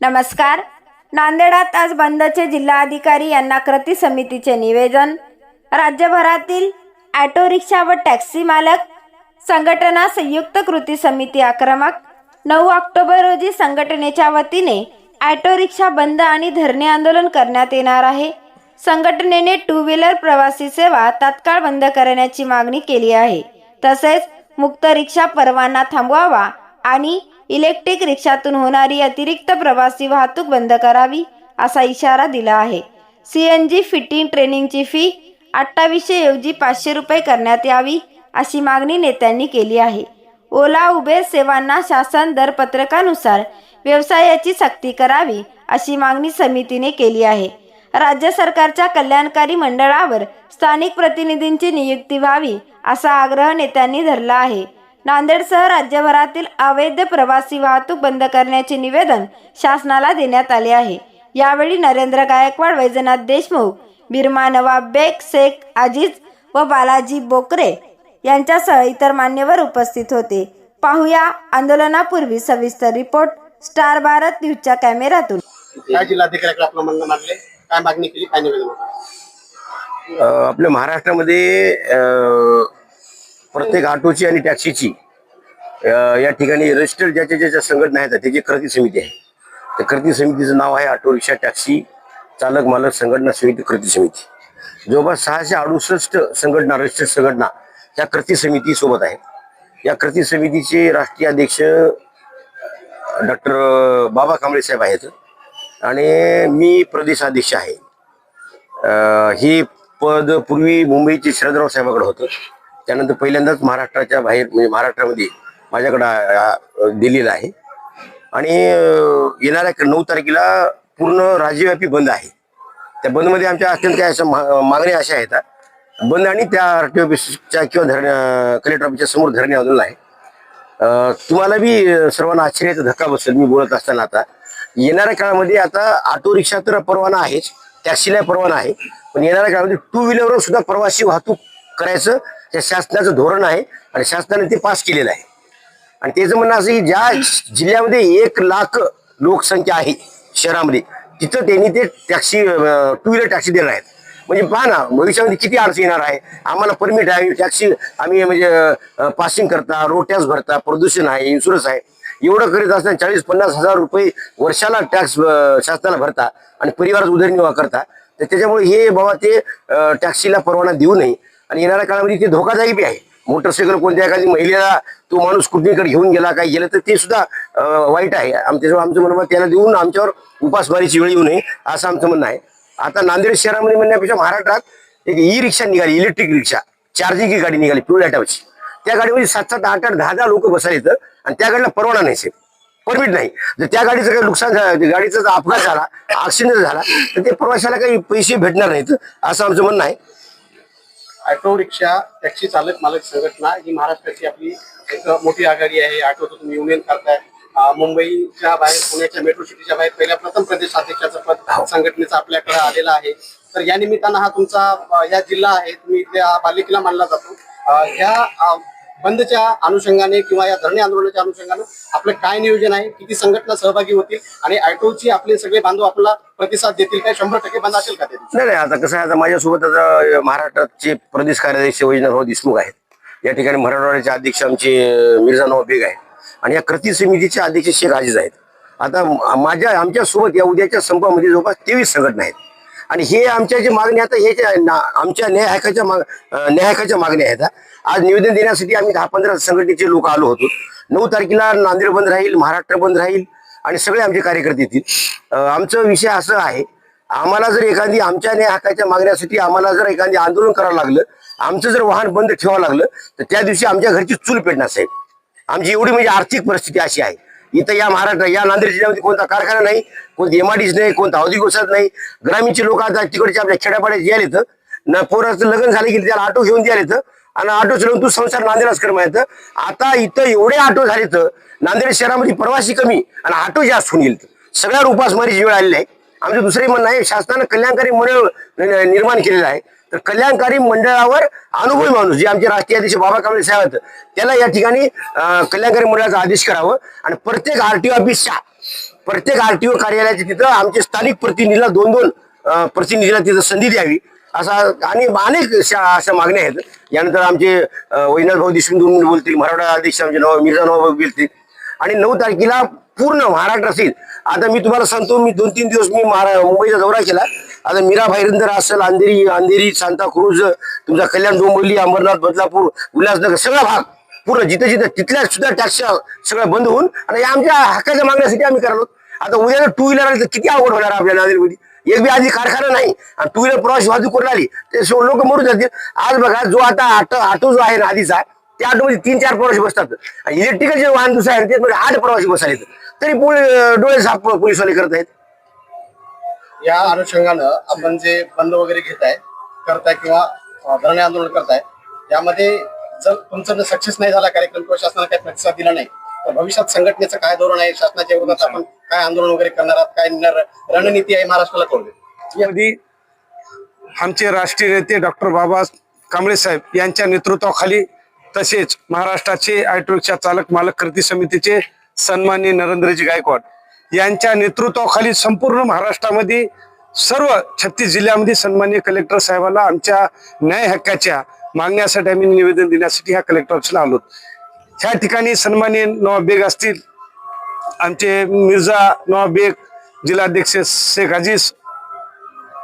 नमस्कार. नांदेडात आज बंदचे जिल्हाधिकारी यांना कृती समितीचे निवेदन. राज्यभरातील ऑटो रिक्षा व टॅक्सी मालक संघटना संयुक्त कृती समिती आक्रमक. नऊ ऑक्टोबर रोजी संघटनेच्या वतीने ऑटो रिक्षा बंद आणि धरणे आंदोलन करण्यात येणार आहे. संघटनेने टू व्हीलर प्रवासी सेवा तात्काळ बंद करण्याची मागणी केली आहे. तसेच मुक्त रिक्षा परवाना थांबवावा आणि इलेक्ट्रिक रिक्षातून होणारी अतिरिक्त प्रवासी वाहतूक बंद करावी असा इशारा दिला आहे. सी एन जी फिटिंग ट्रेनिंगची फी अठ्ठावीसशे ऐवजी पाचशे रुपये करण्यात यावी अशी मागणी नेत्यांनी केली आहे. ओला उबेर सेवांना शासन दरपत्रकानुसार व्यवसायाची सक्ती करावी अशी मागणी समितीने केली आहे. राज्य सरकारच्या कल्याणकारी मंडळावर स्थानिक प्रतिनिधींची नियुक्ती व्हावी असा आग्रह नेत्यांनी धरला आहे. नांदेडसह राज्यभरातील अवैध प्रवासी वाहतूक बंद करण्याचे निवेदन शासनाला देण्यात आले आहे. यावेळी नरेंद्र गायकवाड वैजनाथ देशमुख बिरमा नवाब बेग शेख अजीज व बालाजी बोकरे यांच्यासह इतर मान्यवर उपस्थित होते. पाहूया आंदोलनापूर्वी सविस्तर रिपोर्ट स्टार भारत न्यूजच्या कॅमेऱ्यातून. काय जिल्हाधिकाऱ्याकडे आपलं म्हणणं मांडले काय मागणी केली? काय निवेदन आपल्या महाराष्ट्रामध्ये अ, प्रत्येक ऑटोची आणि टॅक्सीची या ठिकाणी रजिस्टर्ड ज्याच्या ज्याच्या संघटना आहेत त्याची कृती समिती आहे. त्या कृती समितीचं नाव आहे ऑटो रिक्षा टॅक्सी चालक मालक संघटना समिती कृती समिती. जवळपास सहाशे अडुसष्ट संघटना रजिस्टर्ड संघटना या कृती समिती सोबत आहेत. या कृती समितीचे राष्ट्रीय अध्यक्ष डॉक्टर बाबा कांबळे साहेब आहेत. आणि मी प्रदेशाध्यक्ष आहे. हे पद पूर्वी मुंबईचे शरदराव साहेबाकडे होतं. त्यानंतर पहिल्यांदाच महाराष्ट्राच्या बाहेर म्हणजे महाराष्ट्रामध्ये माझ्याकडं अ, दिलेलं आहे. आणि येणाऱ्या नऊ तारखेला पूर्ण राज्यव्यापी बंद आहे. त्या बंदमध्ये आमच्या अत्यंत काही अशा मागण्या अशा आहेत बंद आणि त्या आर टी ऑफिसच्या किंवा धरण कलेक्टर ऑफिसच्या समोर धरणे आंदोलन आहे तुम्हाला बी सर्वांना आश्चर्याचा धक्का बसेल मी बोलत असताना आता. येणाऱ्या काळामध्ये आता ऑटो रिक्षा तर परवाना आहेच टॅक्सीला परवाना आहे. पण येणाऱ्या काळामध्ये टू व्हीलरवर सुद्धा प्रवासी वाहतूक करायचं हे शासनाचं धोरण आहे आणि शासनाने ते पास केलेलं आहे. आणि त्याचं म्हणणं असं की ज्या जिल्ह्यामध्ये एक लाख लोकसंख्या आहे शहरामध्ये तिथं त्यांनी ते टॅक्सी टू व्हीलर टॅक्सी देणार आहेत. म्हणजे पहा ना भविष्यामध्ये किती अडचण येणार आहे. आम्हाला परमिट आहे टॅक्सी आम्ही म्हणजे पासिंग करता रोड टॅक्स भरता प्रदूषण आहे इन्शुरन्स आहे. एवढं करीत असताना चाळीस पन्नास हजार रुपये वर्षाला टॅक्स शासनाला भरता आणि परिवाराचा उदरनिर्वाह करता. तर त्याच्यामुळे हे बाबा ते टॅक्सीला परवाना देऊ नये. आणि येणाऱ्या काळामध्ये ते धोकादायक बी आहे. मोटरसायकल कोणत्या एखादी महिलेला तो माणूस कुठलीकडे घेऊन गेला काय गेलं तर ते सुद्धा वाईट आहे. आमच्या आमचं म्हणणं त्याला देऊन आमच्यावर उपासमारीची वेळ येऊ नये असं आमचं म्हणणं आहे. आता नांदेड शहरामध्ये म्हणण्यापेक्षा महाराष्ट्रात एक ई रिक्षा निघाली इलेक्ट्रिक रिक्षा चार्जिंग गाडी निघाली प्युअर त्या गाडीमध्ये सात सात आठ आठ दहा दहा लोक बसायला येतं आणि त्या गाडीला परवाना नाही साहेब. परमिट नाही. जर त्या गाडीचं काही नुकसान झालं गाडीचा जर अपघात झाला ऍक्सिडेंट झाला तर ते प्रवाशाला काही पैसे भेटणार नाहीत असं आमचं म्हणणं आहे. ऑटो रिक्षा टॅक्सी चालक मालक संघटना ही महाराष्ट्राची आपली एक मोठी आघाडी आहे. ऑटोचं तुम्ही युनियन करताय. मुंबईच्या बाहेर पुण्याच्या मेट्रो सिटीच्या बाहेर पहिल्या प्रथम प्रदेश अध्यक्षाचं पद संघटनेचं आपल्याकडे आलेलं आहे. तर या निमित्तानं हा तुमचा या जिल्हा आहे. तुम्ही इथल्या बालेकिल्ला मानला जातो. अं, बंदच्या अनुषंगाने किंवा या धरणे आंदोलनाच्या अनुषंगाने आपलं काय नियोजन आहे किती संघटना सहभागी होतील आणि ऑटोची आपले सगळे बांधव आपला प्रतिसाद देतील काय? शंभर टक्के बंद असेल का ते नाही नाही आता कसं आहे आता माझ्यासोबत आता महाराष्ट्राचे प्रदेश कार्याध्यक्ष वैजनाथराव देशमुख आहेत. या ठिकाणी मराठवाड्याचे अध्यक्ष आमचे अं, मिर्झानवाब बेग आहे आणि या कृती समितीचे अध्यक्ष शेख आजीज आहेत. आता माझ्या आमच्यासोबत या उद्याच्या संपामध्ये जवळपास तेवीस संघटना आहेत. आणि हे आमच्या जे मागणी आता हे जे ना- आमच्या न्यायहकाच्या माग न्यायकाच्या मागण्या आहेत आज निवेदन देण्यासाठी आम्ही दहा पंधरा संघटनेचे लोक आलो होतो. नऊ तारखेला नांदेड बंद राहील महाराष्ट्र बंद राहील आणि सगळे आमचे कार्यकर्ते येतील. आमचा आमचं विषय असं आहे आम्हाला जर एखादी आमच्या न्याय हक्काच्या मागण्यासाठी आम्हाला जर एखादी आंदोलन करावं लागलं आमचं जर वाहन बंद ठेवावं लागलं तर त्या दिवशी आमच्या घरची चूल पेटणार साहेब. आमची एवढी म्हणजे आर्थिक परिस्थिती अशी आहे. इथं या महाराष्ट्र या नांदेड जिल्ह्यामध्ये कोणता कारखाना नाही कोणती एमआरडीस नाही कोणता औद्योगिक वसाहत नाही. ग्रामीणचे लोक आता तिकडचे आपल्या खेड्यापाड्यात यायला येतं. ना पोराचं लग्न झालं की त्याला ऑटो घेऊन द्यायला येतं. आणि ऑटो चलवून तू संसार नांदेडच कर येतं आता इथं एवढे ऑटो झाले तर नांदेड शहरामध्ये प्रवासी कमी आणि ऑटो जास्त होऊन गेले. सगळ्यावर उपासमारीची वेळ आलेली आहे. आमचं दुसरे म्हणणं आहे शासनानं कल्याणकारी मंडळ निर्माण केलेलं आहे. तर कल्याणकारी मंडळावर अनुभवी माणूस जे आमचे राष्ट्रीय अध्यक्ष बाबा कांबळे साहेब आहेत त्याला या ठिकाणी कल्याणकारी मंडळाचा आदेश करावं. आणि प्रत्येक आरटीओ ऑफिसच्या प्रत्येक आरटीओ कार्यालयाच्या तिथं आमचे स्थानिक प्रतिनिधीला दोन दोन प्रतिनिधीला तिथं संधी द्यावी असा आणि अनेक अशा अशा मागण्या आहेत. यानंतर आमचे वैनाथ भाऊ देशमुख बोलतील मराठा अध्यक्ष आमचे नवा मिर्झा नवाब बोलतील. आणि नऊ तारखेला पूर्ण महाराष्ट्र असेल. आता मी तुम्हाला सांगतो मी दोन तीन दिवस मी महारा मुंबईचा दौरा केला. आता मीरा भाईरंदर असेल अंधेरी अंधेरी सांताक्रूज तुमचा कल्याण डोंबिवली अंबरनाथ बदलापूर उल्हासनगर सगळा भाग. पूर्ण जिथे जिथे तिथल्या सुद्धा टॅक्स सगळं बंद होऊन आणि या आमच्या हक्काच्या मागण्यासाठी आम्ही करालो आता उद्या टू व्हीलर आली तर किती आवड होणार आपल्या नांदेडमध्ये? एक बी आधी कारखाना नाही आणि टू व्हीलर प्रवासी वाहतूक करून आली ते लोक मरून जातील. आज बघा जो आता ऑटो ऑटो जो आहे ना आधीचा त्या ऑटोमध्ये तीन चार प्रवासी बसतात. इलेक्ट्रिकल जे वाहन दुसरं आहे ते आठ प्रवासी बसायला तरी डोळे साफ पोलीसवाले करत आहेत. या अनुषंगानं आपण जे बंद वगैरे घेताय करताय किंवा धरणे आंदोलन करताय यामध्ये जर तुमचं जर सक्सेस नाही झाला कार्यक्रम किंवा शासनाने काही प्रतिसाद दिला नाही तर भविष्यात संघटनेचं काय धोरण आहे शासनाच्या विरोधात आपण काय आंदोलन वगैरे करणार आहात काय न- रणनीती आहे महाराष्ट्राला कळू मध्ये आमचे राष्ट्रीय नेते डॉक्टर बाबा कांबळे साहेब यांच्या नेतृत्वाखाली तसेच महाराष्ट्राचे ऑटो रिक्षा चालक मालक कृती समितीचे सन्माननीय नरेंद्रजी गायकवाड यांच्या नेतृत्वाखाली संपूर्ण महाराष्ट्रामध्ये सर्व छत्तीस जिल्ह्यामध्ये सन्माननीय कलेक्टर साहेबाला आमच्या न्याय हक्काच्या मागण्यासाठी आम्ही निवेदन देण्यासाठी ह्या कलेक्टर ऑफिसला आलो ह्या ठिकाणी सन्माननीय नवाब बेग असतील आमचे मिर्झा नवाब बेग जिल्हाध्यक्ष शेख अजीज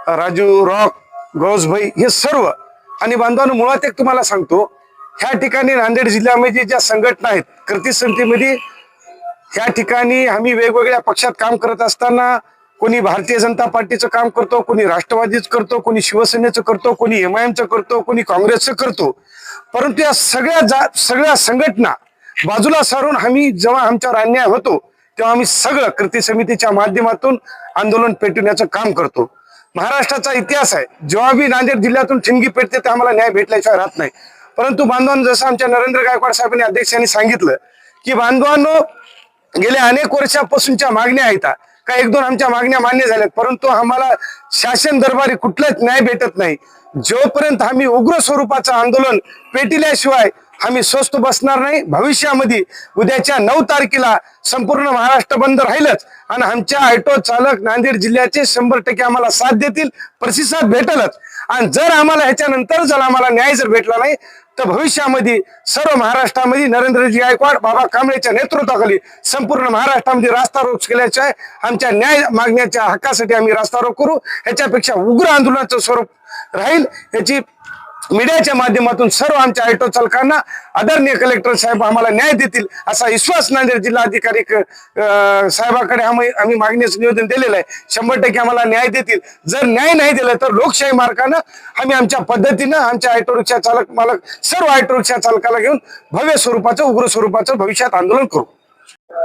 राजू रॉक गौसभाई हे सर्व आणि बांधवांनो मुळात एक तुम्हाला सांगतो ह्या ठिकाणी नांदेड जिल्ह्यामध्ये ज्या संघटना आहेत कृती समितीमध्ये या ठिकाणी आम्ही वेगवेगळ्या पक्षात काम करत असताना कोणी भारतीय जनता पार्टीचं काम करतो कोणी राष्ट्रवादीचं करतो कोणी शिवसेनेचं करतो कोणी एम करतो कोणी काँग्रेसचं करतो. परंतु या सगळ्या जा सगळ्या संघटना बाजूला सारून आम्ही जेव्हा आमच्यावर अन्याय होतो तेव्हा आम्ही सगळं कृती समितीच्या माध्यमातून आंदोलन पेटवण्याचं काम करतो. महाराष्ट्राचा इतिहास आहे जेव्हा बी नांदेड जिल्ह्यातून ठिणगी पेटते ते आम्हाला न्याय भेटल्याशिवाय राहत नाही. परंतु बांधवांनो जसं आमच्या नरेंद्र गायकवाड साहेबांनी अध्यक्षांनी सांगितलं की बांधवांनो गेल्या अनेक वर्षापासूनच्या मागण्या आहेत. का एक दोन आमच्या मागण्या मान्य झाल्यात परंतु आम्हाला शासन दरबारी कुठलाच न्याय भेटत नाही. जोपर्यंत आम्ही उग्र स्वरूपाचं आंदोलन पेटिल्याशिवाय आम्ही स्वस्त बसणार नाही. भविष्यामध्ये उद्याच्या नऊ तारखेला संपूर्ण महाराष्ट्र बंद राहीलच. आणि आमच्या ऑटो चालक नांदेड जिल्ह्याचे शंभर टक्के आम्हाला साथ देतील प्रतिसाद भेटलच. आणि जर आम्हाला ह्याच्यानंतर जर आम्हाला न्याय जर भेटला नाही तर भविष्यामध्ये सर्व महाराष्ट्रामध्ये नरेंद्रजी गायकवाड बाबा कांबळेच्या नेतृत्वाखाली संपूर्ण महाराष्ट्रामध्ये रास्ता रोक केल्याशिवाय आमच्या न्याय मागण्याच्या हक्कासाठी आम्ही रास्ता रोक करू. ह्याच्यापेक्षा उग्र आंदोलनाचं स्वरूप राहील. याची मीडियाच्या माध्यमातून सर्व आमच्या ऑटो चालकांना आदरणीय कलेक्टर साहेब आम्हाला न्याय देतील असा विश्वास नांदेड जिल्हाधिकारी अधिकारी साहेबाकडे आम्ही आम्ही मागण्याचं निवेदन दिलेलं आहे. शंभर टक्के आम्हाला न्याय देतील. जर न्याय नाही दिला तर लोकशाही मार्गानं आम्ही आमच्या पद्धतीनं आमच्या ऑटो रिक्षा चालक मालक सर्व ऑटो रिक्षा चालकाला घेऊन भव्य स्वरूपाचं उग्र स्वरूपाचं भविष्यात आंदोलन करू.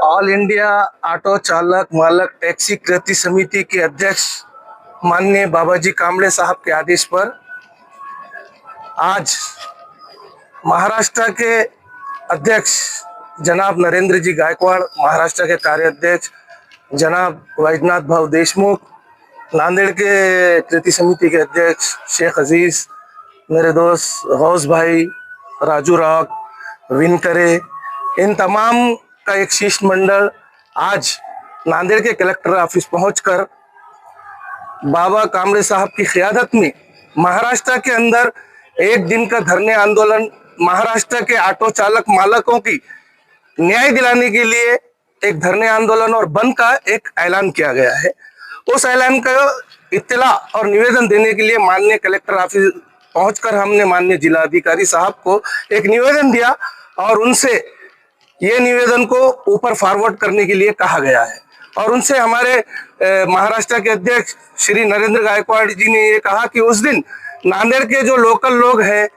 ऑल इंडिया ऑटो चालक मालक टैक्सी कृति समिति के अध्यक्ष माननीय बाबाजी कामड़े साहब के आदेश पर आज महाराष्ट्र के अध्यक्ष जनाब नरेंद्र जी गायकवाड़, महाराष्ट्र के कार्याध्यक्ष जनाब वैजनाथ भाव देशमुख, नांदेड़ के कृति समिति के अध्यक्ष शेख अज़ीज़, मेरे दोस्त गौस भाई, राजू रॉक विनकरे इन तमाम का एक शिष्टमंडल आज नांदेड़ के कलेक्टर ऑफ़िस पहुंचकर बाबा कामड़े साहब की क्यादत में महाराष्ट्र के अंदर एक दिन का धरने आंदोलन महाराष्ट्र के ऑटो चालक मालकों की न्याय दिलाने के लिए एक धरने आंदोलन और बंद का एक ऐलान किया गया है। उस ऐलान का इत्तला और निवेदन देने के लिए माननीय कलेक्टर ऑफ़िस पहुंचकर हमने माननीय जिलाधिकारी साहब को एक निवेदन दिया और उनसे ये निवेदन को ऊपर फॉरवर्ड करने के लिए कहा गया है। और उनसे हमारे महाराष्ट्र के अध्यक्ष श्री नरेंद्र गायकवाड़ जी ने ये कहा कि उस दिन नांदेड़ के जो लोकल लोग हैं,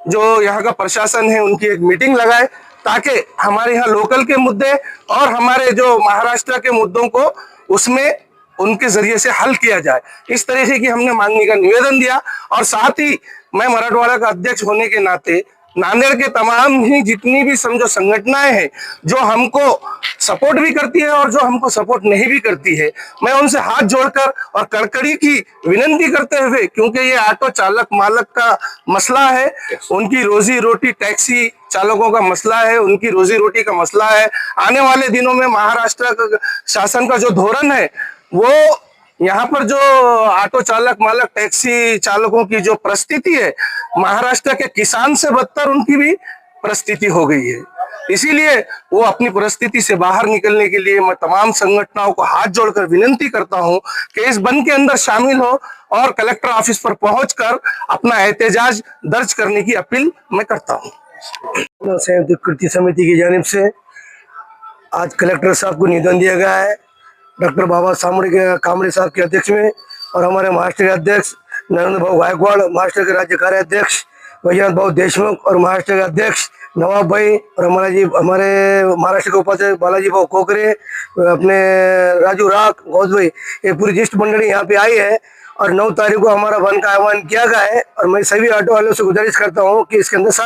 जो यहाँ का प्रशासन है, उनकी एक मीटिंग लगाए ताकि हमारे यहाँ लोकल के मुद्दे और हमारे जो महाराष्ट्र के मुद्दों को उसमें उनके ज़रिए से हल किया जाए। इस तरीके की हमने मांगने का निवेदन दिया और साथ ही मैं मराठवाड़ा का अध्यक्ष होने के नाते नांदेड़ के तमाम ही जितनी भी समझो संगठनाएँ हैं जो हमको सपोर्ट भी करती है और जो हमको सपोर्ट नहीं भी करती है मैं उनसे हाथ जोड़कर और कड़कड़ी की विनंती करते हुए क्योंकि ये ऑटो चालक मालक का मसला है उनकी रोजी रोटी टैक्सी चालकों का मसला है उनकी रोजी रोटी का मसला है। आने वाले दिनों में महाराष्ट्र शासन का जो धोरण है वो यहाँ पर जो ऑटो चालक मालक टैक्सी चालकों की जो परिस्थिति है, महाराष्ट्र के किसान से बदतर उनकी भी परिस्थिति हो गई है। इसीलिए वो अपनी परिस्थिति से बाहर निकलने के लिए मैं तमाम संगठनों को हाथ जोड़कर विनंती करता हूँ कि इस बंद के अंदर शामिल हो और कलेक्टर ऑफ़िस पर पहुंचकर अपना एहतजाज दर्ज करने की अपील मैं करता हूँ। संयुक्त कृति समिति की जानब से आज कलेक्टर साहब को निवेदन दिया गया है डॉक्टर बाबा सामड़े कामड़े साहब के अध्यक्ष में और हमारे महाराष्ट्र के अध्यक्ष, नरेंद्र भाऊ गायकवाड़, महाराष्ट्र के राज्य कार्याध्यक्ष वैजनाथ भाऊ देशमुख और महाराष्ट्र के अध्यक्ष, नवाब भाई और हमारा जी, हमारे महाराष्ट्र के उपाध्यक्ष बालाजी भाऊ कोकरे अपने राजू राख गौज भाई, ये पूरी ज्येष्ठ मंडली यहाँ पे आई है और नौ तारीख को हमारा वन का आह्वान किया गया है और मैं सभी ऑटो वालों से गुजारिश करता हूँ कि इसके अंदर साथ